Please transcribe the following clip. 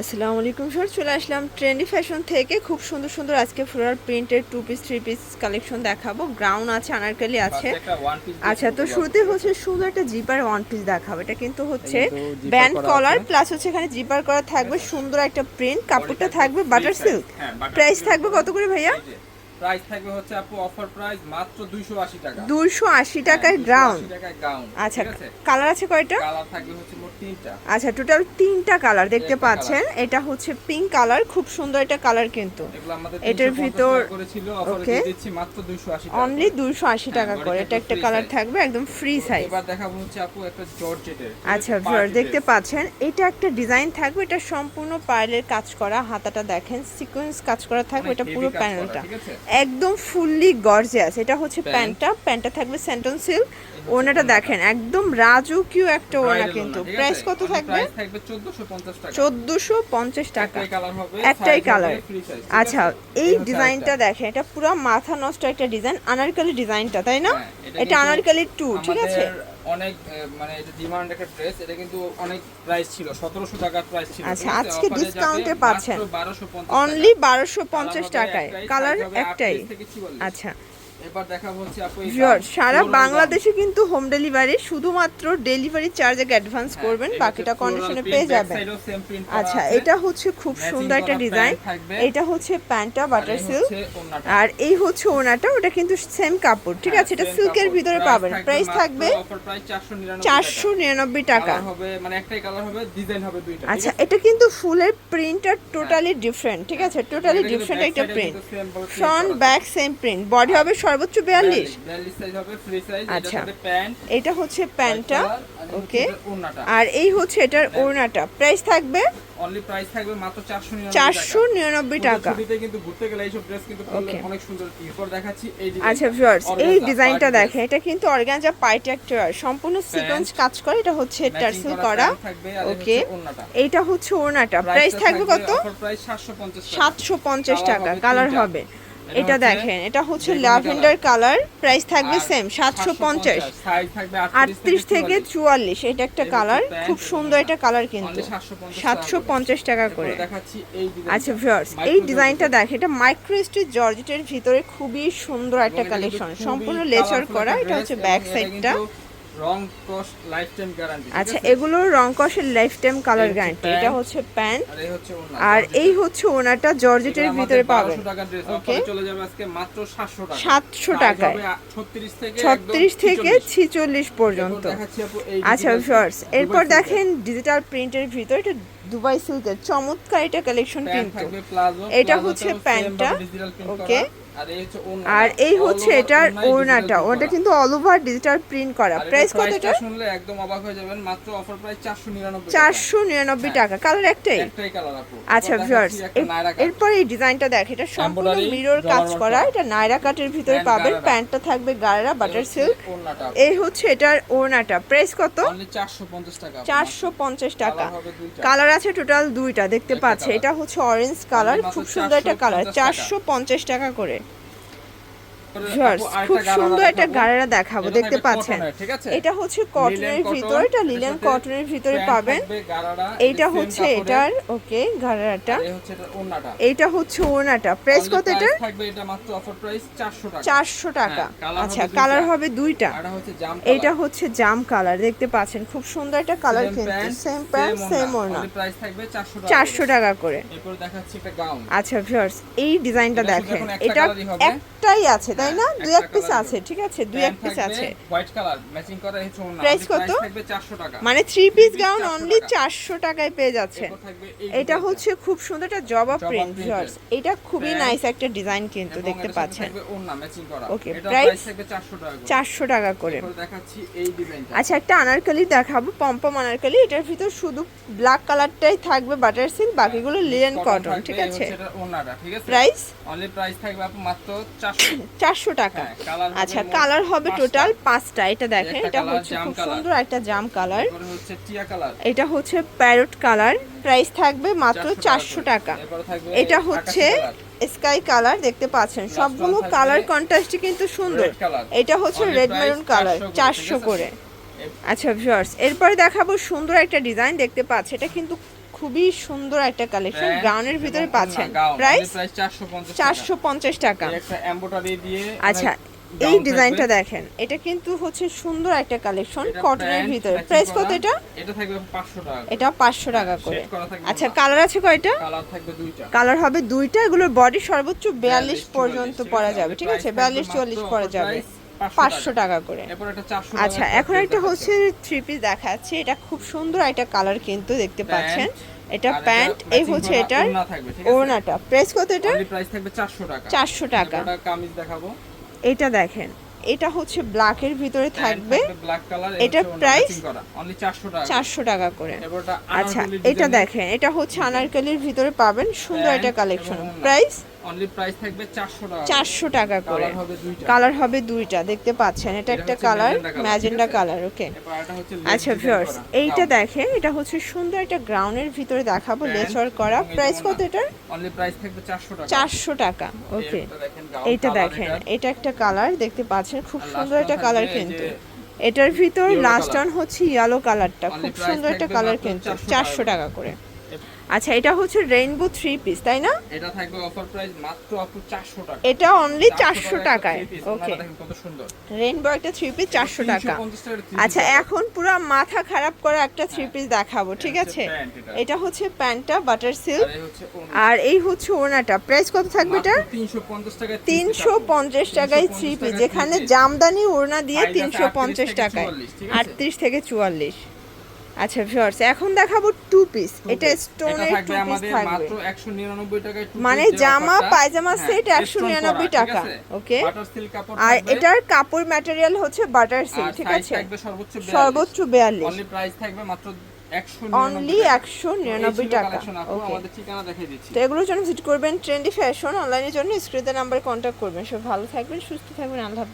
আসসালামু আলাইকুম স্যার চলে আসলাম ট্রেন্ডি ফ্যাশন থেকে। খুব সুন্দর সুন্দর আজকে ফ্লোরাল প্রিন্টের two piece three piece collection দেখাবো। গ্রাউন আছে আনারকালি আছে। আচ্ছা তো শুরুতে হচ্ছে সুন্দর একটা জিপার ওয়ান পিস দেখাবো। এটা কিন্তু হচ্ছে ব্যান্ড কলার প্লাস হচ্ছে এখানে জিপার করা থাকবে সুন্দর একটা প্রিন্ট কাপড়টা থাকবে বাটার সিল্ক প্রাইস থাকবে কত করে ভাইয়া? প্রাইস থাকবে হচ্ছে আপু অফার প্রাইস মাত্র 280 টাকা। দুইশো আশি টাকায় গ্রাউন্ড 280 টাকায় গাউন আচ্ছা কালার আছে কয়টা? কালার থাকবে হচ্ছে মোট তিনটা। আচ্ছা টোটাল তিনটা কালার দেখতে পাচ্ছেন। এটা হচ্ছে পিঙ্ক কালার খুব সুন্দর একটা কালার কিন্তু। এটার ভিতর. দিয়ে দিচ্ছি মাত্র 280 টাকা অনলি দুইশো আশি টাকা হ্যাঁ, করে। এটা একটা কালার থাকবে একদম ফ্রি সাইজ এবার দেখাবো হচ্ছে আপু একটা জর্জেটের আচ্ছা ভিউয়ার দেখতে পাচ্ছেন। এটা একটা ডিজাইন থাকবে এটা সম্পূর্ণ পার্লের কাজ করা। হাতাটা দেখেন সিকোয়েন্স কাজ করা থাকবে এটা পুরো প্যানেলটা একদম ফুললি গর্জিয়াস। এটা হচ্ছে প্যান্টটা। প্যান্টটা থাকবে সেন্টন সিল্ক। ওনাটা দেখেন একদম রাজুকিও একটা ওনা কিন্তু। প্রাইস কত থাকবে? থাকবে 1450 টাকা। চোদ্দোশো পঞ্চাশ টাকা। একটাই কালার আচ্ছা এই ডিজাইনটা। দেখেন এটা পুরো মাথা নষ্ট একটা ডিজাইন আনারকালি ডিজাইনটা তাই না? হ্যাঁ, এটা আনারকালি টু ঠিক আছে? অনেক মানে এটা ডিমান্ড একটা ড্রেস এটা কিন্তু অনেক প্রাইস ছিল 1700 টাকার প্রাইস ছিল। আচ্ছা, আজকে ডিসকাউন্টে পাচ্ছেন। অনলি 1250 অনলি বারোশো পঞ্চাশ টাকায়। কালার একটাই। 38 থেকে 44 আচ্ছা। এবার দেখাবো হচ্ছে আপু সারা বাংলাদেশে কিন্তু হোম ডেলিভারি শুধুমাত্র ডেলিভারি চার্জ আগে অ্যাডভান্স করবেন হ্যাঁ, বাকিটা কন্ডিশনে পেয়ে যাবেন। আচ্ছা এটা হচ্ছে খুব সুন্দর একটা ডিজাইন এটা হচ্ছে প্যান্টটা বাটার সিল্ক আর এই হচ্ছে ওনাটা ওটা কিন্তু সেম কাপড় ঠিক হ্যাঁ, আছে? এটা সিল্কের ভিতরে পাবেন। প্রাইস থাকবে 499 চারশো নিরানব্বই টাকা। হবে মানে একটাই কালার হবে ডিজাইন হবে দুইটা আচ্ছা এটা কিন্তু ফুলের প্রিন্টটা টোটালি ডিফারেন্ট ঠিক আছে? টোটালি ডিফারেন্ট একটা print front back same print body হবে সর্বোচ্চ বিয়াল্লিশ? 42 সাইজ হবে ফ্রি সাইজ আচ্ছা। প্যান্ট এটা হচ্ছে প্যান্টটা ওকে। আর এই হচ্ছে এটার ওড়নাটা। প্রাইস থাকবে? অনলি প্রাইস থাকবে মাত্র 499 চারশো নিরানব্বই টাকা। ছবিতে কিন্তু ঘুরতে গেলে এইসব ড্রেস কিন্তু অনেক সুন্দর এরপর দেখাচ্ছি। এই আচ্ছা। ভিউয়ার্স এই ডিজাইনটা দেখেন। এটা কিন্তু অর্গানজা পাইট একটা সম্পূর্ণ সিকোয়েন্স কাজ করে। এটা হচ্ছে টার্সেল করা ওকে হচ্ছে এইটা হচ্ছে ওড়নাটা। প্রাইস থাকবে কত? offer 750 টাকা। সাতশো পঞ্চাশ টাকা। কালার হবে। এটা দেখেন এটা হচ্ছে ল্যাভেন্ডার কালার প্রাইস থাকবে সেম সাতশো পঞ্চাশ। সাইজ থাকবে আটত্রিশ থেকে চুয়াল্লিশ। এটা একটা কালার খুব সুন্দর একটা কালার কিন্তু। 750 সাতশো পঞ্চাশ টাকা করে। আচ্ছা ভিউয়ার্স এই ডিজাইনটা। দেখেন এটা মাইক্রো স্টিচ জর্জেটের ভিতরে খুবই সুন্দর একটা কালেকশন সম্পূর্ণ লেচার করা এটা হচ্ছে ব্যাক সাইডটা আচ্ছা এগুলোর রং কষের লাইফ টাইম কালার গ্যারান্টি এটা হচ্ছে প্যান্ট আর এই হচ্ছে আর জর্জেটের। এই হচ্ছে ওনাটা জর্জেটের ভিতরে পাবেন। 1200 টাকার ড্রেস চলে যাবে আজকে মাত্র 700 টাকা। 700 Size টাকায়। 36 থেকে ছত্রিশ থেকে 46 ছিচল্লিশ পর্যন্ত। আচ্ছা print, এরপর দেখেন ডিজিটাল প্রিন্টের ভিতর এটা দুবাই সিল্কের চমৎকার এটা কালেকশন কিন্তু। এটা হচ্ছে প্যান্টটা, ভাবে আর এই হচ্ছে এটার ওড়নাটা। ওটা কিন্তু অল ওভার ডিজিটাল প্রিন্ট করা। প্রাইস কত এটা শুনলে একদম অবাক হয়ে যাবেন। মাত্র অফার প্রাইস 499 চারশো নিরানব্বই টাকা। কালার একটাই? একটাই কালার আপু। আচ্ছা ভিউয়ার্স নায়রা। এরপর এই ডিজাইনটা দেখ। এটা সম্পূর্ণ মিরর কাজ করা। এটা নাইরা কাটের ভিতরে পাবেন। প্যান্টটা থাকবে গাড়া বাটার সিল্ক এই হচ্ছে এটার ওড়নাটা। প্রাইস কত? অনলি 450 টাকা চারশো পঞ্চাশ টাকা। কালার আছে টোটাল দুইটা। দেখতে পাচ্ছে। এটা হচ্ছে অরেঞ্জ কালার খুব সুন্দর একটা কালার 450 চারশো পঞ্চাশ টাকা করে তারপরে ভিউয়ার্স আপু আরেকটা খুব সুন্দর একটা। গাড়ারা দেখাবো এটা দেখতে পাচ্ছেন? এটা হচ্ছে কটনের ভিতর এটা লিলেন কটনের ভিতরে পাবেন। এইটা হচ্ছে। এটার ওকে গাড়াটা এই হচ্ছে। এইটা ওড়নাটা। প্রাইস কত এটা মাত্র অফার প্রাইস 400 টাকা। চারশো টাকা। হ্যাঁ, আচ্ছা কালার হবে দুইটা। এটা হচ্ছে জাম কালার দেখতে পাচ্ছেন খুব সুন্দর একটা কালার কিন্তু। সেম প্যান্ট সেম ওড়না। প্রাইস থাকবে 400 টাকা চারশো টাকা করে। আচ্ছা ভিউয়ার্স এই ডিজাইনটা দেখেন। এটা একটাই আছে। তাই না? দুই এক পিস আছে ঠিক আছে? দুই এক পিস আছে। হোয়াইট কালার ম্যাচিং করা ওড়না Price Only কত? থাকবে 400 টাকা। মানে থ্রি পিস গাউন অনলি টাকা। চারশো টাকায় পেয়ে এই এটা হচ্ছে খুব সুন্দর একটা জবা প্রিন্ট। ভিউয়ার্স এটা খুবই নাইস একটা ডিজাইন কিন্তু দেখতে পাচ্ছেন। Okay, প্রাইস থাকবে 400 টাকা করে। চারশো টাকা করে। দেখাচ্ছি এই ডিজাইনটা আচ্ছা একটা আনারকলি দেখাবো পম্পম আনারকলি। এটার ভিতর শুধু ব্ল্যাক কালারটাই থাকবে বাটার সিল্ক বাকিগুলো লিলেন কটন ঠিক আছে? ঠিক আছে? প্রাইস থাকবে মাত্র 400 চারশো টাকা। হ্যাঁ, আচ্ছা কালার হবে টোটাল পাঁচটা। এটা দেখেন এটা হচ্ছে খুব সুন্দর একটা জাম কালার এটা হচ্ছে প্যারট কালার প্রাইস থাকবে মাত্র চারশো টাকা এটা হচ্ছে স্কাই কালার দেখতে পাচ্ছেন। সবগুলো কালার কন্ট্রাস্টই কিন্তু সুন্দর। এটা হচ্ছে রেড মেরুন কালার চারশো করে আচ্ছা ভিউয়ার্স এরপরে দেখাবো সুন্দর একটা ডিজাইন দেখতে পাচ্ছি। এটা কিন্তু খুবই সুন্দর একটা কালেকশন Pant গ্রাউনের ভিতরে পাচ্ছেন। প্রাইস 450 চারশো পঞ্চাশ টাকা। দিয়ে আচ্ছা এই ডিজাইনটা দেখেন এটা কিন্তু হচ্ছে সুন্দর একটা কালেকশন কটনের ভিতরে। প্রাইস কত এটা? এটা থাকবে 500 টাকা এটা পাঁচশো টাকা করে। আচ্ছা কালার আছে কয়টা? কালার থাকবে দুইটা। কালার হবে দুইটা এগুলোর বডি সর্বোচ্চ বিয়াল্লিশ পর্যন্ত ঠিক পরা যাবে ঠিক আছে? থাকবে বিয়াল্লিশ মাত্র চুয়াল্লিশ offer পরা যাবে। পাঁচশো টাকা। করে। এরপর একটা 400 আচ্ছা এখন একটা হচ্ছে থ্রি পিস দেখাচ্ছে। এটা খুব সুন্দর একটা কালার কিন্তু দেখতে পাচ্ছেন। এটা প্যান্ট এই হচ্ছে এটার আছে? ওড়নাটা। প্রাইস কত এটা price থাকবে 400 টাকা। 400 টাকা। কামিজ দেখাবো। এটা দেখেন। এটা হচ্ছে ব্ল্যাকের ভিতরে থাকবে। এটা কালার এটার price? করা। অনলি 400 টাকা চারশো টাকা করে। আচ্ছা এটা দেখেন। এটা হচ্ছে আনারকলির ভিতরে পাবেন সুন্দর একটা কালেকশন প্রাইস অনলি প্রাইস থাকবে 400 টাকা চারশো টাকা করে। কালার হবে দুইটা দেখতে পাচ্ছেন। এটা একটা কালার ম্যাজেন্ডা কালার ওকে আচ্ছা ভিউয়ার্স এইটা দেখেন এটা হচ্ছে সুন্দর একটা গ্রাউন্ডের ভিতরে দেখাবো লেচার করা। প্রাইস কত এটার? অনলি প্রাইস থাকবে 400 টাকা। চারশো টাকা ওকে এইটা দেখেন এটা একটা কালার দেখতে পাচ্ছেন খুব সুন্দর একটা কালার কিন্তু। এটার ভিতর লাস্ট। অন হচ্ছে ইয়েলো কালারটা খুব সুন্দর একটা কালার কিন্তু 400 চারশো টাকা টাকা করে। আচ্ছা এটা হচ্ছে রেইনবো থ্রি পিস তাই না? এটা থাকবে অফার প্রাইস মাত্র আপু 400 টাকা। এটা অনলি চারশো একটা টাকায়। ওকে কত সুন্দর। রেইনবো একটা থ্রি পিস চারশো টাকা। 350 টাকার three আচ্ছা এখন পুরো মাথা খারাপ করা একটা থ্রি পিস দেখাবো ঠিক আছে? এটা। হচ্ছে প্যান্টটা বাটার সিল্ক আর এই হচ্ছে ওড়নাটা। প্রাইস কত থাকবে এটা 350 টাকায় three piece তিনশো আপু। পঞ্চাশ টাকায় থ্রি পিস টাকায় যেখানে জামদানি ওড়না দিয়ে Size আছে তিনশো 38 থেকে টাকায় 44, আচ্ছা ভিউয়ার্স এখন দেখাবো টু পিস এটা স্টোনের টু পিস থাকবে। মাত্র 199 টাকায় two মানে জামা, পায়জামা হ্যাঁ, set stone 199 টাকা, কাপড় আর এটার কাপড় ম্যাটেরিয়াল হচ্ছে বাটার সিল্ক ঠিক আছে? সর্বোচ্চ 42 সর্বোচ্চ বিয়াল্লিশ। অনলি প্রাইস থাকবে মাত্র অনলি একশো নিরানব্বই টাকা। ওকে তো এগুলোর জন্য ভিজিট করবেন ট্রেন্ডি ফ্যাশন অনলাইনের জন্য স্ক্রিনের নাম্বারে কন্ট্যাক্ট করবেন। সব ভালো থাকবেন সুস্থ থাকবেন আল্লাহ